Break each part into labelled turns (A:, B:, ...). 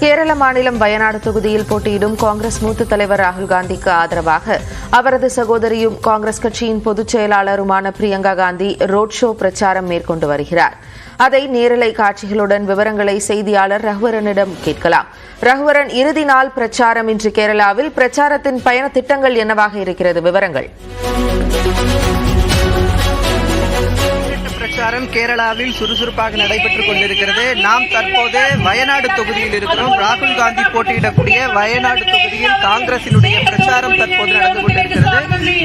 A: கேரள மாநிலம் வயநாடு தொகுதியில் போட்டியிடும் காங்கிரஸ் மூத்த தலைவர் ராகுல் காந்திக்கு ஆதரவாக அவரது சகோதரியும் காங்கிரஸ் கட்சியின் பொதுச் செயலாளருமான பிரியங்கா காந்தி ரோட் ஷோ பிரச்சாரம் மேற்கொண்டு வருகிறார். அதை நேரலை காட்சிகளுடன் விவரங்களை செய்தியாளர் ரகுவரனிடம் கேட்கலாம். ரகுவரன் இறுதி நாள் பிரச்சாரம் இன்று கேரளாவில். பிரச்சாரத்தின் பயண திட்டங்கள் என்னவாக இருக்கிறது? விவரங்கள்.
B: பிரச்சாரம் கேரளாவில் சுறுசுறுப்பாக நடைபெற்றுக் கொண்டிருக்கிறது. நாம் தற்போது வயநாடு தொகுதியில் இருக்கிறோம். ராகுல் காந்தி போட்டியிடக்கூடிய வயநாடு தொகுதியில் காங்கிரசினுடைய பிரச்சாரம் தற்போது நடந்து கொண்டிருக்கிறது.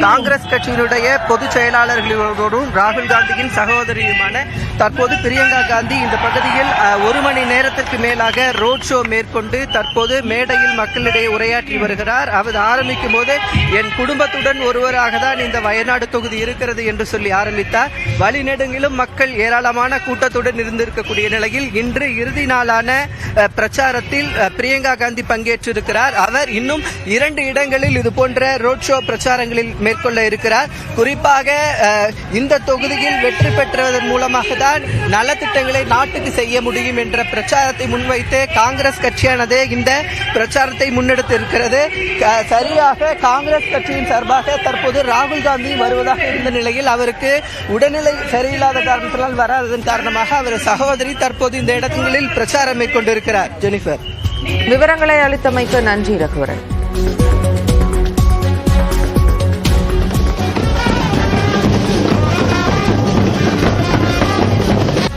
B: காங்கிரஸ் கட்சியினுடைய பொதுச் செயலாளர்களோடும் ராகுல் காந்தியின் சகோதரியுமான தற்போது பிரியங்கா காந்தி இந்த பகுதியில் ஒரு மணி நேரத்திற்கு மேலாக ரோட் ஷோ மேற்கொண்டு தற்போது மேடையில் மக்களிடையே உரையாற்றி வருகிறார். அவர் ஆரம்பிக்கும் போது என் குடும்பத்துடன் ஒருவராக தான் இந்த வயநாடு தொகுதி இருக்கிறது என்று சொல்லி ஆரம்பித்தார். வழிநெடுங்கிலும் மக்கள் ஏராளமான கூட்டத்துடன் இருந்திருக்கக்கூடிய நிலையில் இன்று இறுதி நாளான பிரச்சாரத்தில் பிரியங்கா காந்தி பங்கேற்றிருக்கிறார். அவர் இன்னும் இரண்டு இடங்களில் இது போன்ற ரோட் ஷோ பிரச்சாரங்களில் மேற்கொள்ள இருக்கிறார். குறிப்பாக இந்த தொகுதியில் வெற்றி பெற்றதன் மூலமாக தான் நலத்திட்டங்களை நாட்டுக்கு செய்ய முடியும் என்ற பிரச்சாரத்தை முன்வைத்து காங்கிரஸ் கட்சியானது இந்த பிரச்சாரத்தை முன்னெடுத்து இருக்கிறது சரியாக காங்கிரஸ் கட்சியின் சார்பாக தற்போது ராகுல் காந்தி வருவதாக இருந்த நிலையில் அவருக்கு உடல்நிலை சரியில்லாத காரணத்தினால் வராததன் காரணமாக அவர் சகோதரி தற்போது இந்த இடங்களில் பிரச்சாரம் மேற்கொண்டிருக்கிறார். ஜெனிஃபர்.
A: விவரங்களை அளித்தமைக்கு நன்றி ரகுவரன்.